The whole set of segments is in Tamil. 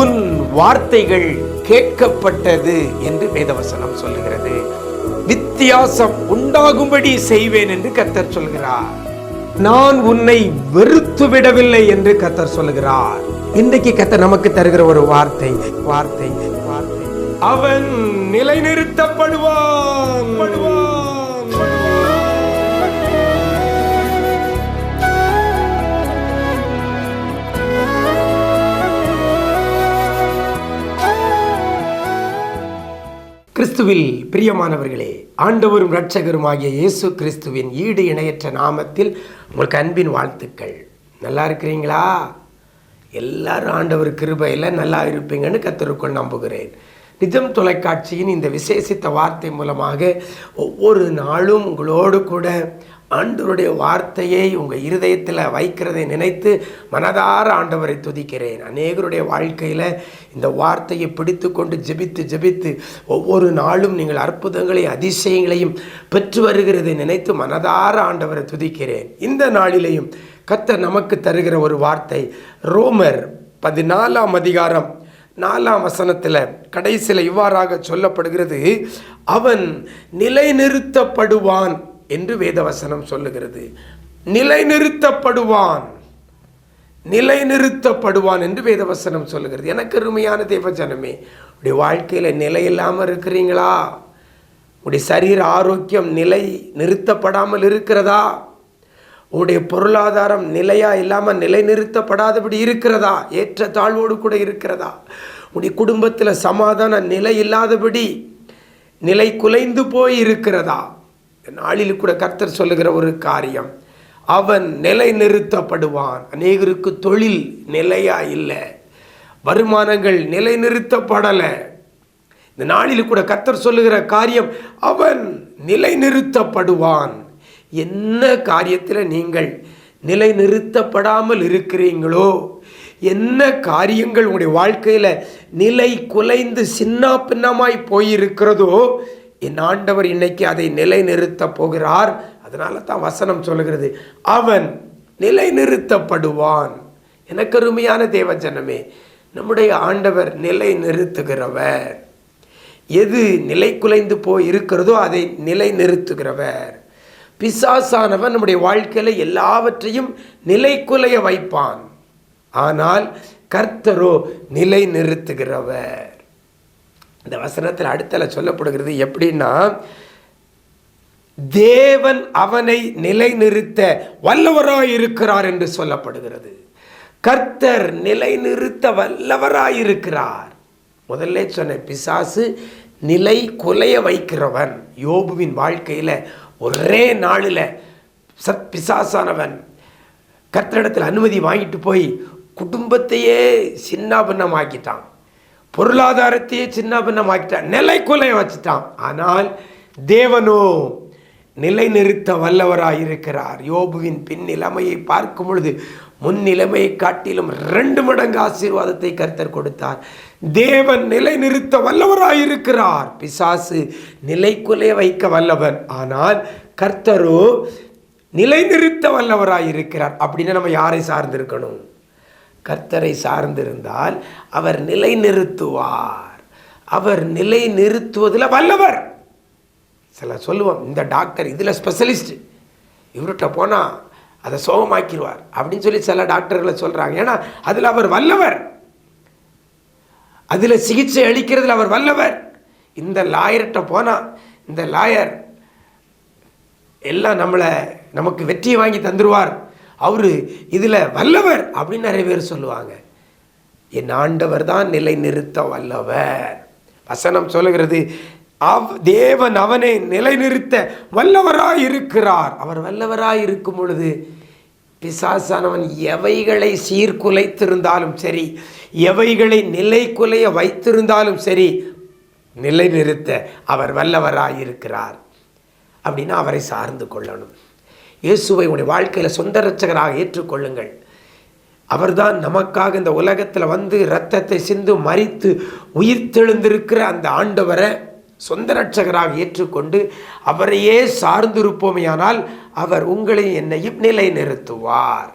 உன் வார்த்தைகள் கேட்கப்பட்டது என்று வேதவசனம் சொல்லுகிறது. வித்தியாசம் உண்டாகும்படி செய்வேன் என்று கத்தர் சொல்கிறார். நான் உன்னை வெறுத்து விடவில்லை என்று கத்தர் சொல்லுகிறார். இன்றைக்கு கத்தர் நமக்கு தருகிற ஒரு வார்த்தை வார்த்தை வார்த்தை. அவன் நிலைநிறுத்தப்படுவான். கிறிஸ்துவில் பிரியமானவர்களே ஆண்டவரும் இரட்சகருமாகிய இயேசு கிறிஸ்துவின் ஈடு இணையற்ற நாமத்தில் உங்களுக்கு அன்பின் வாழ்த்துக்கள். நல்லா இருக்கிறீங்களா? எல்லாரும் ஆண்டவர் கிருபையில் நல்லா இருப்பீங்கன்னு கத்தருக்குள் நம்புகிறேன். நிஜம் தொலைக்காட்சியின் இந்த விசேஷித்த வார்த்தை மூலமாக ஒவ்வொரு நாளும் உங்களோடு கூட ஆண்டவருடைய வார்த்தையை உங்கள் இருதயத்தில் வைக்கிறதை நினைத்து மனதார ஆண்டவரை துதிக்கிறேன். அநேகருடைய வாழ்க்கையில் இந்த வார்த்தையை பிடித்து கொண்டு ஜெபித்து ஜெபித்து ஒவ்வொரு நாளும் நீங்கள் அற்புதங்களையும் அதிசயங்களையும் பெற்று வருகிறதை நினைத்து மனதார ஆண்டவரை துதிக்கிறேன். இந்த நாளிலேயும் கத்தர் நமக்கு தருகிற ஒரு வார்த்தை ரோமர் பதினாலாம் அதிகாரம் நாலாம் வசனத்தில் கடைசியில் இவ்வாறாக சொல்லப்படுகிறது அவன் நிலைநிறுத்தப்படுவான். என்று வேதவசனம் சொல்லுகிறது. நிலைநிறுத்தப்படுவான். நிலைநிறுத்தப்படுவான் என்று வேதவசனம் சொல்லுகிறது. எனக்கு அருமையான தேவஜனமே உடைய வாழ்க்கையில் நிலை இல்லாமல் இருக்கிறீங்களா? உடைய சரீர ஆரோக்கியம் நிலை நிறுத்தப்படாமல் இருக்கிறதா? உடைய பொருளாதாரம் நிலையாக இல்லாமல் நிலைநிறுத்தப்படாதபடி இருக்கிறதா? ஏற்ற தாழ்வோடு கூட இருக்கிறதா? உடைய குடும்பத்தில் சமாதான நிலை இல்லாதபடி நிலை குலைந்து போய் இருக்கிறதா? நாளில் கூட கர்த்தர் சொல்லுகிற ஒரு காரியம். அவன் நிலை நிறுத்தப்படுவான் அநேகருக்கு தொழில் நிலையா இல்லை. வருமானங்கள் நிலைநிறுத்தப்படலை. இந்த நாளில் கூட கர்த்தர் சொல்லுகிற காரியம் அவன் நிலைநிறுத்தப்படுவான். என்ன காரியத்தில் நீங்கள் நிலைநிறுத்தப்படாமல் இருக்கிறீங்களோ? என்ன காரியங்கள் உங்களுடைய வாழ்க்கையில் நிலை குலைந்து சின்ன பின்னமாய் போயிருக்கிறதோ? என் ஆண்டவர் இன்னைக்கு அதை நிலைநிறுத்த போகிறார். அதனால தான் வசனம் சொல்லுகிறது. அவன் நிலைநிறுத்தப்படுவான். எனக்கு அருமையான தேவஜனமே நம்முடைய ஆண்டவர் நிலை நிறுத்துகிறவர் எது நிலை குலைந்து போய் இருக்கிறதோ அதை நிலை நிறுத்துகிறவர் பிசாசானவன் நம்முடைய வாழ்க்கையில் எல்லாவற்றையும் நிலை குலைய வைப்பான். ஆனால் கர்த்தரோ நிலை நிறுத்துகிறவர் இந்த வசனத்தில் அடுத்தல சொல்லப்படுகிறது எப்படின்னா தேவன் அவனை நிலைநிறுத்த வல்லவராய் இருக்கிறார் என்று சொல்லப்படுகிறது. கர்த்தர் நிலைநிறுத்த வல்லவராய் இருக்கிறார் முதல்ல சொன்ன பிசாசு நிலை குலைய வைக்கிறவன். யோபுவின் வாழ்க்கையில் ஒரே நாளில் சத் பிசாசானவன் கர்த்தரிடத்தில் அனுமதி வாங்கிட்டு போய் குடும்பத்தையே சின்னாபின்னமாக்கிட்டான். பொருளாதாரத்தையே சின்னாபின்னமாக்கிட்டான் நிலை குலைய வச்சுட்டான். ஆனால் தேவனோ நிலைநிறுத்த வல்லவராக இருக்கிறார். யோபுவின் பின் நிலைமையை பார்க்கும் பொழுது முன் நிலைமையை காட்டிலும் ரெண்டு மடங்கு ஆசீர்வாதத்தை கர்த்தர் கொடுத்தார். தேவன் நிலைநிறுத்த வல்லவராக இருக்கிறார். பிசாசு நிலைக்குலைய வைக்க வல்லவன். ஆனால் கர்த்தரோ நிலைநிறுத்த வல்லவராக இருக்கிறார். அப்படின்னு நம்ம யாரை சார்ந்திருக்கணும்? கர்த்தரை சார்ந்திருந்தால் அவர் நிலைநிறுத்துவார். அவர் நிலை நிறுத்துவதில் வல்லவர். சில சொல்லுவோம் இந்த டாக்டர் இதில் ஸ்பெஷலிஸ்ட் இவர்கிட்ட போனால் அதை சோகமாக்கிடுவார் அப்படின்னு சொல்லி சில டாக்டர்களை சொல்கிறாங்க ஏன்னா அதில் அவர் வல்லவர். அதில் சிகிச்சை அளிக்கிறதுல அவர் வல்லவர். இந்த லாயர்கிட்ட போனால் இந்த லாயர் எல்லாம் நம்மளை நமக்கு வெற்றியை வாங்கி தந்துடுவார் அவர் இதில் வல்லவர் அப்படின்னு நிறைய பேர் சொல்லுவாங்க. என் ஆண்டவர் தான் நிலை நிறுத்த வல்லவர். வசனம் சொல்லுகிறது அவ் தேவன் அவனை நிலைநிறுத்த வல்லவராய் இருக்கிறார் அவர் வல்லவராய் இருக்கும் பொழுது பிசாசானவன் எவைகளை சீர்குலைத்திருந்தாலும் சரி எவைகளை நிலை குலைய வைத்திருந்தாலும் சரி நிலைநிறுத்த அவர் வல்லவராய் இருக்கிறார் அப்படின்னா அவரை சார்ந்து கொள்ளணும். இயேசுவை உடைய வாழ்க்கையில் சொந்த ரட்சகராக ஏற்றுக்கொள்ளுங்கள். அவர்தான் நமக்காக இந்த உலகத்தில் வந்து இரத்தத்தை சிந்து மறித்து உயிர்த்தெழுந்திருக்கிற அந்த ஆண்டவரை சொந்த ரட்சகராக ஏற்றுக்கொண்டு அவரையே சார்ந்திருப்போமையானால் அவர் உங்களை என்னையும் நிலை நிறுத்துவார்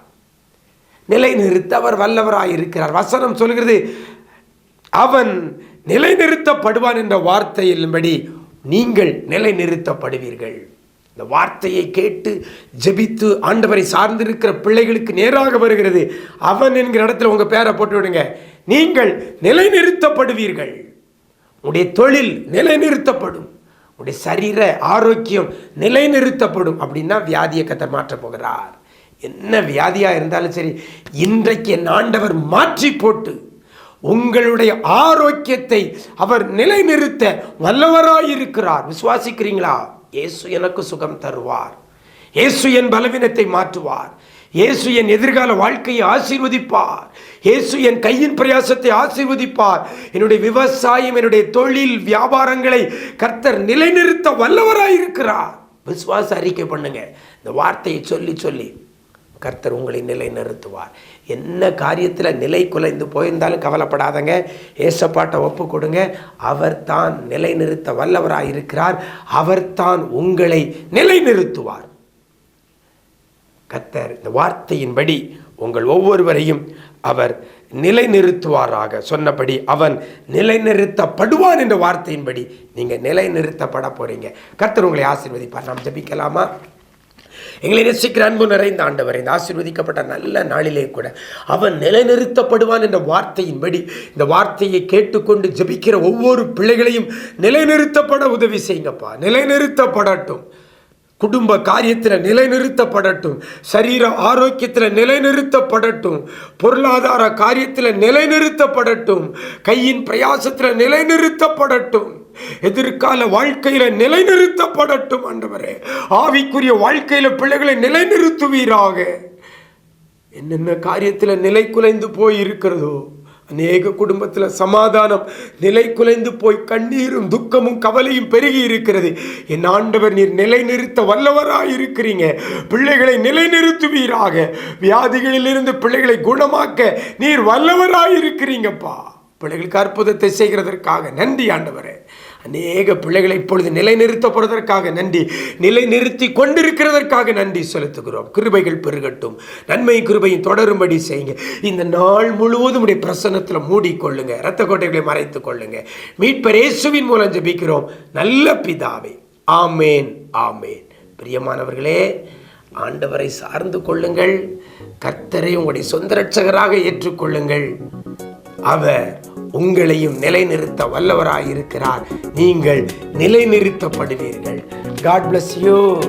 நிலை நிறுத்த அவர் வல்லவராக இருக்கிறார். வசனம் சொல்கிறது அவன் நிலைநிறுத்தப்படுவான் என்ற வார்த்தையின்படி நீங்கள் நிலைநிறுத்தப்படுவீர்கள். இந்த வார்த்தையை கேட்டு ஜெபித்து ஆண்டவரை சார்ந்திருக்கிற பிள்ளைகளுக்கு நேராக வருகிறது. அவன் என்கிற இடத்துல உங்கள் பேரை போட்டு விடுங்க நீங்கள் நிலைநிறுத்தப்படுவீர்கள். உடைய தொழில் நிலைநிறுத்தப்படும். உடைய சரீர ஆரோக்கியம் நிலைநிறுத்தப்படும் அப்படின்னா வியாதியை கத்த மாற்றப் போகிறார். என்ன வியாதியாக இருந்தாலும் சரி இன்றைக்கு என் ஆண்டவர் மாற்றி போட்டு உங்களுடைய ஆரோக்கியத்தை அவர் நிலைநிறுத்த வல்லவராயிருக்கிறார். விசுவாசிக்கிறீங்களா? இயேசு எனக்கு சுகம் தருவார். இயேசு என் பலவீனத்தை மாற்றுவார். இயேசு என் எதிர்கால வாழ்க்கையை ஆசீர்வதிப்பார். இயேசு என் கையின் பிரயாசத்தை ஆசீர்வதிப்பார். என்னுடைய விவசாயம் என்னுடைய தொழில் வியாபாரங்களை கர்த்தர் நிலைநிறுத்த வல்லவராயிருக்கிறார். விசுவாச அறிக்கை பண்ணுங்க. இந்த வார்த்தையை சொல்லி சொல்லி. கர்த்தர் உங்களை நிலை நிறுத்துவார் என்ன காரியத்தில் நிலை குலைந்து போயிருந்தாலும் கவலைப்படாதங்க. ஏசப்பாட்டை ஒப்பு கொடுங்க. அவர் தான் நிலைநிறுத்த வல்லவராக இருக்கிறார். அவர் தான் உங்களை நிலைநிறுத்துவார். கர்த்தர் இந்த வார்த்தையின்படி உங்கள் ஒவ்வொருவரையும் அவர் நிலைநிறுத்துவாராக. சொன்னபடி அவன் நிலைநிறுத்தப்படுவான் என்ற வார்த்தையின்படி நீங்கள் நிலைநிறுத்தப்பட போறீங்க. கர்த்தர் உங்களை ஆசிர்வதிப்பார். நாம் ஜபிக்கலாமா? எங்களை நேசிக்கிற அன்பு நிறைந்த ஆண்டவர் இந்த ஆசீர்வதிக்கப்பட்ட நல்ல நாளிலே கூட அவன் நிலைநிறுத்தப்படுவான் என்ற வார்த்தையின்படி இந்த வார்த்தையை கேட்டுக்கொண்டு ஜெபிக்கிற ஒவ்வொரு பிள்ளைகளையும் நிலைநிறுத்தப்பட உதவி செய்யுங்கப்பா. நிலைநிறுத்தப்படட்டும். குடும்ப காரியத்தில் நிலைநிறுத்தப்படட்டும். சரீர ஆரோக்கியத்தில் நிலைநிறுத்தப்படட்டும். பொருளாதார காரியத்தில் நிலைநிறுத்தப்படட்டும். கையின் பிரயாசத்தில் நிலைநிறுத்தப்படட்டும். எதிர்கால வாழ்க்கையில நிலைநிறுத்தப்படட்டும் ஆண்டவரே. ஆவிக்குரிய வாழ்க்கையில பிள்ளைகளை நிலைநிறுத்துவீராக. என்னென்ன காரியத்தில் நிலை குலைந்து போய் இருக்கிறதோ அநேக குடும்பத்தில் சமாதானம் நிலை குலைந்து போய் கண்ணீரும் துக்கமும் கவலையும் பெருகி இருக்கிறது. என் ஆண்டவர் நீர் நிலைநிறுத்த வல்லவராக இருக்கிறீங்க பிள்ளைகளை நிலைநிறுத்துவீராக. வியாதிகளிலிருந்து பிள்ளைகளை குணமாக்க நீர் வல்லவராக இருக்கிறீங்கப்பா பிள்ளைகளுக்கு அற்புதத்தை செய்கிறதற்காக நன்றி ஆண்டவரே. அநேக பிள்ளைகளை இப்பொழுது நிலைநிறுத்தப்படுவதற்காக நன்றி. நிலைநிறுத்தி கொண்டிருக்கிறதற்காக நன்றி செலுத்துகிறோம். கிருபைகள் பெருகட்டும். நன்மை கிருபையும் தொடரும்படி செய்யுங்க. இந்த நாள் முழுவதும் உடைய பிரசன்னத்தில் மூடிக்கொள்ளுங்க. இரத்த கோட்டைகளை மறைத்துக் கொள்ளுங்க. மீட்பர் இயேசுவின் மூலம் ஜெபிக்கிறோம். நல்ல பிதாவே. ஆமேன் ஆமேன். பிரியமானவர்களே ஆண்டவரை சார்ந்து கொள்ளுங்கள். கர்த்தரை உங்களுடைய சொந்த ரட்சகராக ஏற்றுக்கொள்ளுங்கள். அவர் உங்களையும் நிலைநிறுத்த வல்லவராயிருக்கிறார். நீங்கள் நிலைநிறுத்தப்படுவீர்கள். God bless you